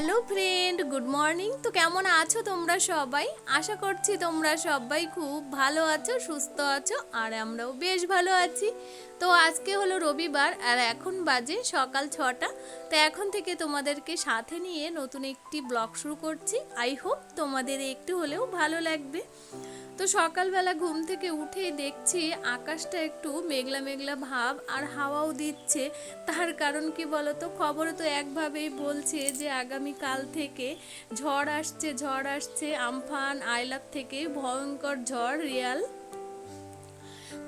Hello friend, good morning. তো কেমন আছো তোমরা সবাই? আশা করছি তোমরা সবাই খুব ভালো আছো, সুস্থ আছো, আর আমরাও বেশ ভালো আছি। তো আজকে হলো রবিবার আর এখন বাজে সকাল ছটা। তো এখন থেকে তোমাদেরকে সাথে নিয়ে নতুন একটি ব্লগ শুরু করছি। আই হোপ তোমাদের একটু হলেও ভালো লাগবে। তো সকালবেলা ঘুম থেকে উঠেই দেখছি আকাশটা একটু মেঘলা মেঘলা ভাব আর হাওয়াও দিচ্ছে। তার কারণ কি বলতো? খবরে তো একভাবেই বলছে যে আগামী কাল থেকে ঝড় আসছে ঝড় আসছে। আমফান আইলাপ থেকে ভয়ঙ্কর ঝড়, রিয়াল।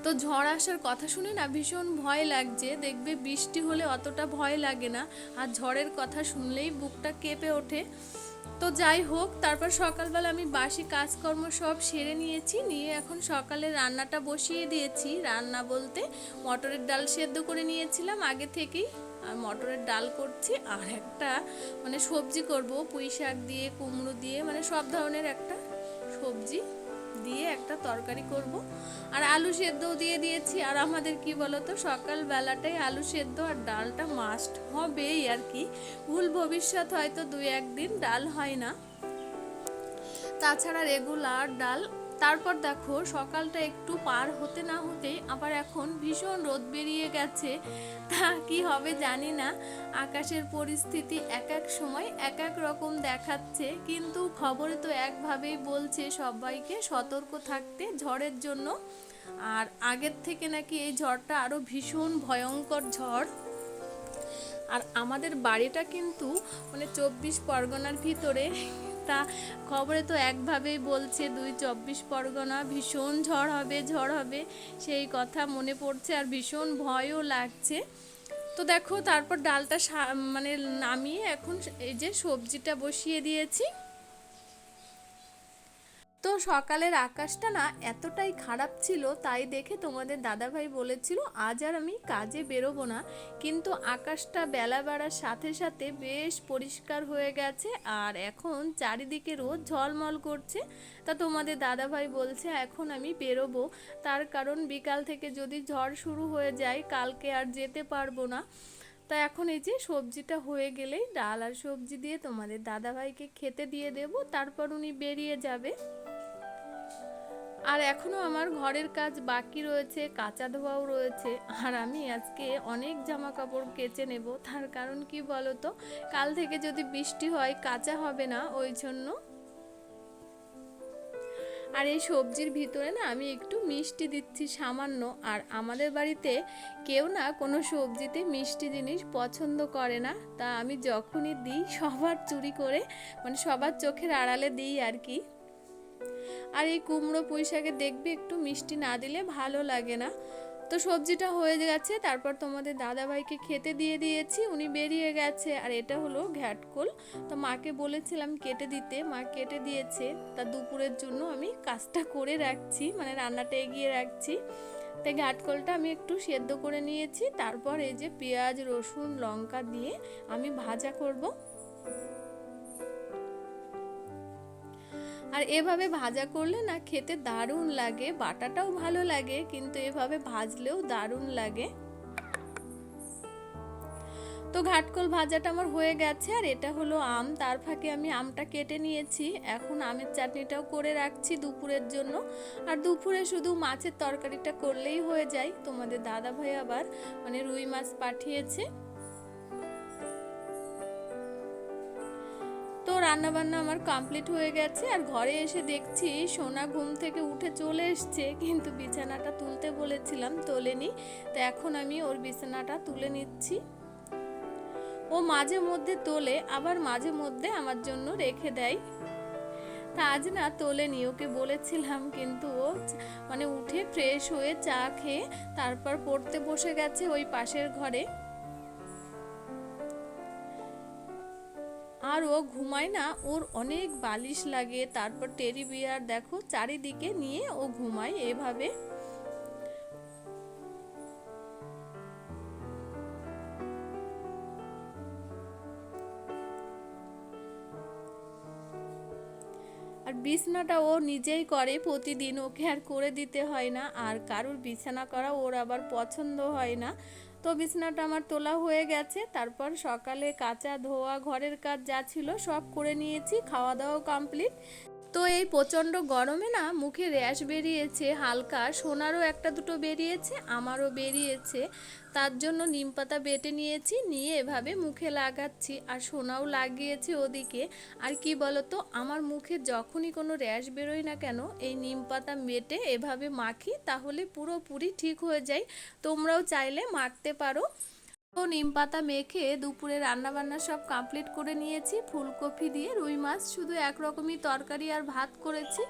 তো ঝড় আসার কথা শুনে না ভীষণ ভয় লাগছে। দেখবে বৃষ্টি হলে অতটা ভয় লাগে না। আর ঝড়ের কথা শুনলেই বুকটা কেঁপে ওঠে। তো যাই হোক, তারপর সকালবেলা আমি বাসি কাজকর্ম সব সেরে নিয়েছি। নিয়ে এখন সকালে রান্নাটা বসিয়ে দিয়েছি। রান্না বলতে মটরের ডাল সেদ্ধ করে নিয়েছিলাম আগে থেকেই। আর মটরের ডাল করছি। আর একটা মানে সবজি করব। পুঁই শাক দিয়ে, কুমড়ো দিয়ে মানে সব ধরনের একটা সবজি। দিয়ে একটা তরকারি করব। আর আলু সেদ্ধও দিয়ে দিয়েছি। আর আমাদের কি বলতো সকাল বেলাটাই আলু সেদ্ধ আর ডালটা মাস্ট হবেই আর কি। ভুল ভবিষ্যৎ হয়তো দুই একদিন ডাল হয় না। তাছাড়া রেগুলার ডাল তারপর দেখো সকালটা একটু পার হতে না হতেই আবার এখন ভীষণ রোদ বেরিয়ে গেছে। তা কি হবে জানি না। আকাশের পরিস্থিতি এক এক সময় এক এক রকম দেখাচ্ছে। কিন্তু খবরে তো একভাবেই বলছে সবাইকে সতর্ক থাকতে ঝড়ের জন্য। আর আগের থেকে নাকি এই ঝড়টা আরও ভীষণ ভয়ঙ্কর ঝড়। আর আমাদের বাড়িটা কিন্তু মানে চব্বিশ পরগনার ভিতরে। তা খবরে তো একভাবেই বলছে, দুই চব্বিশ পরগনা ভীষণ ঝড় হবে ঝড় হবে, সেই কথা মনে পড়ছে আর ভীষণ ভয়ও লাগছে। তো দেখো, তারপর ডালটা মানে নামিয়ে এখন এই যে সবজিটা বসিয়ে দিয়েছি। তো সকালের আকাশটা না এতটাই খারাপ ছিল, তাই দেখে তোমাদের দাদাভাই বলেছিল, আজ আর আমি কাজে বেরোবো না। কিন্তু আকাশটা বেলা বাড়ার সাথে সাথে বেশ পরিষ্কার হয়ে গেছে আর এখন চারিদিকে রোদ ঝলমল করছে। তা তোমাদের দাদাভাই বলছে, এখন আমি বেরোবো। তার কারণ বিকাল থেকে যদি ঝড় শুরু হয়ে যায়, কালকে আর যেতে পারব না। তা এখন এই যে সবজিটা হয়ে গেলেই ডাল আর সবজি দিয়ে তোমাদের দাদাভাইকে খেতে দিয়ে দেব, তারপর উনি বেরিয়ে যাবে। আর এখনও আমার ঘরের কাজ বাকি রয়েছে, কাঁচা ধোয়াও রয়েছে। আর আমি আজকে অনেক জামা কাপড় কেচে নেব। তার কারণ কি বলতো? কাল থেকে যদি বৃষ্টি হয়, কাঁচা হবে না, ওই জন্য। আর এই সবজির ভিতরে না, আমি একটু মিষ্টি দিচ্ছি সামান্য। আর আমাদের বাড়িতে কেউ না কোনো সবজিতে মিষ্টি জিনিস পছন্দ করে না। তা আমি যখনই দিই, সবার চুরি করে মানে সবার চোখের আড়ালে দিই আর কি। আর এই কুমড়ো পুঁই শাকে দেখবে একটু মিষ্টি না দিলে ভালো লাগে না। তো সবজিটা হয়ে গেছে, তারপর তোমাদের দাদাভাইকে খেতে দিয়ে দিয়েছি, উনি বেরিয়ে গেছে। আর এটা হলো ঘ্যাটকোল। তো মাকে বলেছিলাম কেটে দিতে, মা কেটে দিয়েছে। তা দুপুরের জন্য আমি কাজটা করে রাখছি মানে রান্নাটা এগিয়ে রাখছি। তাই ঘাটকলটা আমি একটু সেদ্ধ করে নিয়েছি, তারপর এই যে পেঁয়াজ, রসুন, লঙ্কা দিয়ে আমি ভাজা করব। আর এভাবে ভাজা করলে না খেতে দারুণ লাগে, বাটাটাও ভালো লাগে, কিন্তু এভাবে ভাজলেও দারুণ লাগে। তো ঘাটকল ভাজাটা আমার হয়ে গেছে, আর এটা হলো আম। তার ফাঁকে আমি আমটা কেটে নিয়েছি। এখন আমের চাটনিটাও করে রাখছি দুপুরের জন্য। আর দুপুরে শুধু মাছের তরকারিটা করলেই হয়ে যায়। তোমাদের দাদা ভাই আবার মানে রুই মাছ পাঠিয়েছে। রান্না বান্না আমার কমপ্লিট হয়ে গেছে আর ঘরে এসে দেখছি সোনা ঘুম থেকে উঠে চলে এসছে, কিন্তু বিছানাটা তুলতে বলেছিলাম তোলেনি, তো এখন আমি ওর বিছানাটা তুলে নিচ্ছি। ও মাঝে মধ্যে তোলে, আবার মাঝে মধ্যে আমার জন্য রেখে দেয়। তা আজ না তোলেনি, ওকে বলেছিলাম কিন্তু ও মানে উঠে ফ্রেশ হয়ে চা খেয়ে তারপর পড়তে বসে গেছে ওই পাশের ঘরে। আর ও ঘুমায় না, ওর অনেক বালিশ লাগে। তারপর টেরি বিয়ার দেখো, চারিদিকে নিয়ে ও ঘুমায় এভাবে। আর বিছানাটা ও নিজেই করে প্রতিদিন, ওকে আর করে দিতে হয় না। আর কারোর বিছানা করা ওর আবার পছন্দ হয় না। তো বিছানাটা আমার তোলা হয়ে গেছে, তারপর সকালে কাঁচা ধোয়া, ঘরের কাজ যা ছিল সব করে নিয়েছি, খাওয়া দাওয়াও কমপ্লিট তো এই প্রচণ্ড গরমে না মুখে র্যাশ বেরিয়েছে, হালকা। সোনারও একটা দুটো বেরিয়েছে, আমারও বেরিয়েছে। তার জন্য নিম পাতা বেটে নিয়েছি, নিয়ে এভাবে মুখে লাগাচ্ছি। আর সোনাও লাগিয়েছে ওদিকে। আর কি বলতো, আমার মুখে যখনই কোনো র্যাশ বেরোয় না কেন, এই নিম পাতা বেটে এভাবে মাখি, তাহলে পুরোপুরি ঠিক হয়ে যায়। তোমরাও চাইলে মাখতে পারো। তো নিম পাতা মেখে দুপুরে রান্না বান্না সব কমপ্লিট করে নিয়েছি। ফুলকপি দিয়ে রুই মাছ শুধু একরকমই তরকারি আর ভাত করেছি।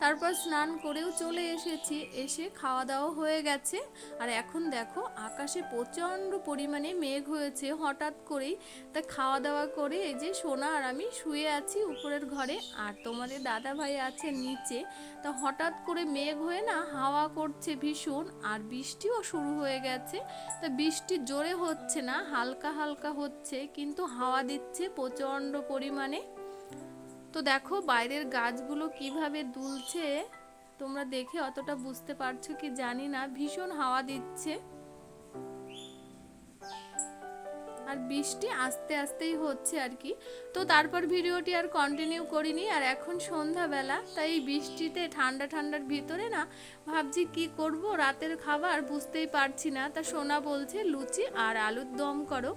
তারপর স্নান করেও চলে এসেছি। এসে খাওয়া দাওয়া হয়ে গেছে। আর এখন দেখো, আকাশে প্রচণ্ড পরিমাণে মেঘ হয়েছে হঠাৎ করেই। তা খাওয়া দাওয়া করে এই যে সোনা আর আমি শুয়ে আছি উপরের ঘরে। আর তোমাদের দাদা ভাই আছে নিচে। তা হঠাৎ করে মেঘ হয়ে না হাওয়া করছে ভীষণ। আর বৃষ্টিও শুরু হয়ে গেছে। তা বৃষ্টি জোরে হচ্ছে না, হালকা হালকা হচ্ছে, কিন্তু হাওয়া দিচ্ছে প্রচণ্ড পরিমাণে। তো দেখো বাইরের গাছগুলো কীভাবে দুলছে, তোমরা দেখে অতটা বুঝতে পারছ কি জানি না, ভীষণ হাওয়া দিচ্ছে। আর বৃষ্টি আস্তে আস্তেই হচ্ছে আর কি। তো তারপর ভিডিওটি আর কন্টিনিউ করিনি, আর এখন সন্ধ্যাবেলা, তাই এই বৃষ্টিতে ঠান্ডা ঠান্ডার ভিতরে না ভাবছি কি করব, রাতের খাবার বুঝতেই পারছি না। তা সোনা বলছে, লুচি আর আলুর দম করো।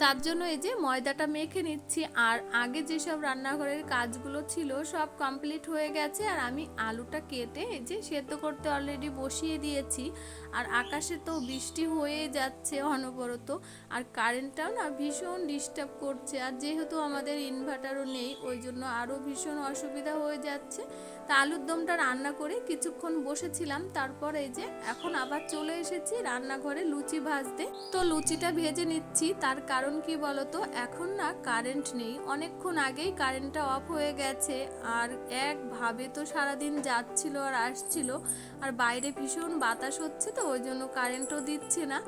তার জন্য এই যে ময়দাটা মেখে নিচ্ছি, আর আগে যেসব রান্নাঘরের কাজগুলো ছিল সব কমপ্লিট হয়ে গেছে, আর আমি আলুটা কেটে এই যে সেদ্ধ করতে অলরেডি বসিয়ে দিয়েছি, আর আকাশে তো বৃষ্টি হয়ে যাচ্ছে অনবরত, আর কারেন্টটাও না ভীষণ ডিস্টার্ব করছে, আর যেহেতু আমাদের ইনভার্টারও নেই, ওই জন্য আরও ভীষণ অসুবিধা হয়ে যাচ্ছে তা আলুর দমটা রান্না করে কিছুক্ষণ বসেছিলাম, তারপর এই যে এখন আবার চলে এসেছি রান্নাঘরে লুচি ভাজতে। তো লুচিটা ভেজে নিচ্ছি, তার কারণ কি বলতো, এখন না কারেন্ট নেই। অনেকক্ষণ আগেই কারেন্টটা অফ হয়ে গেছে, আর একভাবে তো সারাদিন যাচ্ছিল আর আসছিল, আর বাইরে ভীষণ বাতাস হচ্ছে তো, ওই জন্য কারেন্টও দিচ্ছে না।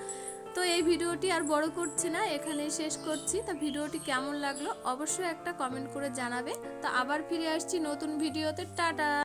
তো এই ভিডিওটি আর বড় করছি না, এখানেই শেষ করছি। তা ভিডিওটি কেমন লাগল অবশ্যই একটা কমেন্ট করে জানাবে। তো আবার ফিরে আসছি নতুন ভিডিওতে। টাটা!